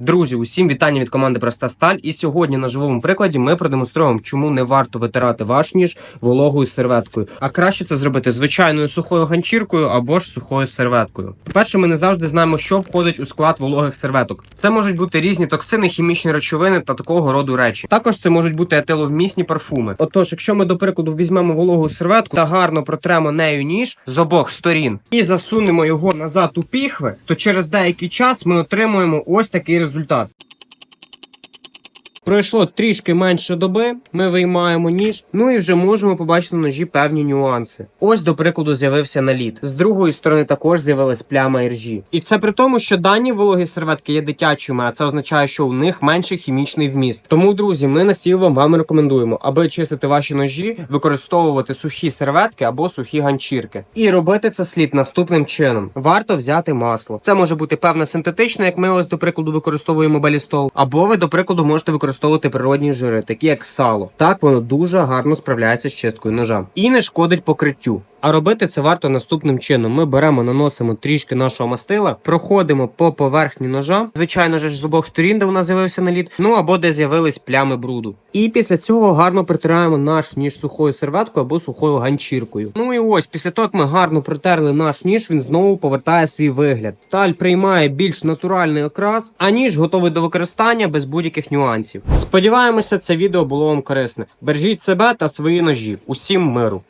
Друзі, усім вітання від команди Проста Сталь. І сьогодні на живому прикладі ми продемонструємо, чому не варто витирати ваш ніж вологою серветкою. А краще це зробити звичайною сухою ганчіркою або ж сухою серветкою. По-перше, ми не завжди знаємо, що входить у склад вологих серветок. Це можуть бути різні токсини, хімічні речовини та такого роду речі. Також це можуть бути етиловмісні парфуми. Отож, якщо ми до прикладу візьмемо вологу серветку та гарно протремо нею ніж з обох сторін і засунемо його назад у піхви, то через деякий час ми отримуємо ось такий результат результат. Пройшло трішки менше доби, ми виймаємо ніж, ну і вже можемо побачити на ножі певні нюанси. Ось, до прикладу, з'явився наліт. З другої сторони також з'явилась пляма іржі. І це при тому, що дані вологі серветки є дитячими, а це означає, що у них менший хімічний вміст. Тому, друзі, ми настійливо вам рекомендуємо, аби чистити ваші ножі, використовувати сухі серветки або сухі ганчірки. І робити це слід наступним чином: варто взяти масло. Це може бути певне синтетичне, як ми ось до прикладу використовуємо балістол, або ви до прикладу можете використовувати природні жири, такі як сало. Так воно дуже гарно справляється з чисткою ножа і не шкодить покриттю. А робити це варто наступним чином: ми беремо, наносимо трішки нашого мастила, проходимо по поверхні ножа, звичайно ж з обох сторін, де у нас з'явився наліт, ну або де з'явились плями бруду. І після цього гарно притираємо наш ніж сухою серветкою або сухою ганчіркою. Ну і ось після того, як ми гарно притерли наш ніж, він знову повертає свій вигляд. Сталь приймає більш натуральний окрас, а ніж готовий до використання без будь-яких нюансів. Сподіваємося, це відео було вам корисне. Бережіть себе та свої ножі. Усім миру!